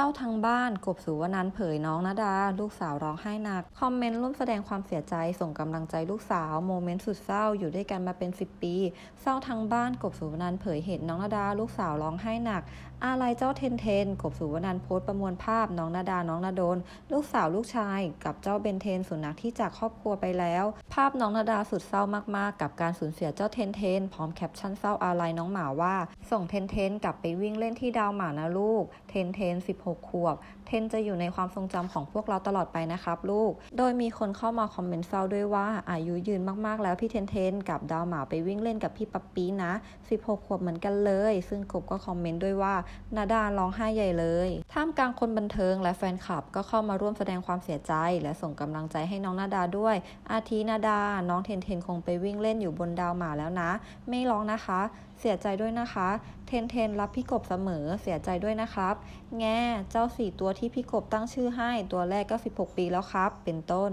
ศร้าทั้งบ้านกบสุวรรณันเผยน้องนาดา ลูกสาวร้องไห้หนัก คอมเมนต์ร่วมแสดงความเสียใจส่งกำลังใจลูกสาวโมเมนต์สุดเศร้าอยู่ด้วยกันมาเป็น 10 ปี เศร้าทั้งบ้านกบสุวรรณันเผยเห็นน้องนาดา ลูกสาวร้องไห้หนัก อะไรเจ้าเทนเทน กบสุวรรณันโพสต์ประมวลภาพน้องนาดาน้องนาโดน ลูกสาวลูกชาย กับเจ้าเบนเทนสุนัขที่จากครอบครัวไปแล้ว ภาพน้องนาดาสุดเศร้ามากๆ กับการสูญเสียเจ้าเทนเทน พร้อมแคปชั่นเศร้าอาลัยน้องหมาว่า ส่งเทนเทนกลับไปวิ่งเล่นที่ดาวหมานะลูกเทนเทน16ขวบ เทนจะอยู่ในความทรงจำของพวกเราตลอดไปนะครับลูก โดยมีคนเข้ามาคอมเมนต์เศร้าด้วยว่าอายุยืนมากๆแล้วพี่เทนเทนกับดาวหมาไปวิ่งเล่นกับพี่ปั๊ปปี้นะ 16 ขวบเหมือนกันเลย ซึ่งกบก็คอมเมนต์ด้วยว่านาดาร้องไห้ใหญ่เลย ท่ามกลางคนบันเทิงและแฟนคลับก็เข้ามาร่วมแสดงความเสียใจ และส่งกำลังใจให้น้องนาดาด้วย อาทินาดา น้องเทนเทนคงไปวิ่งเล่นอยู่บนดาวหมาแล้วนะ ไม่ร้องนะคะ เสียใจด้วยนะคะ เทนเทนรับพี่กบเสมอ เสียใจด้วยนะครับ แง่เจ้าสี่ตัวที่พี่กบตั้งชื่อให้ตัวแรกก็ 16 ปีแล้วครับ เป็นต้น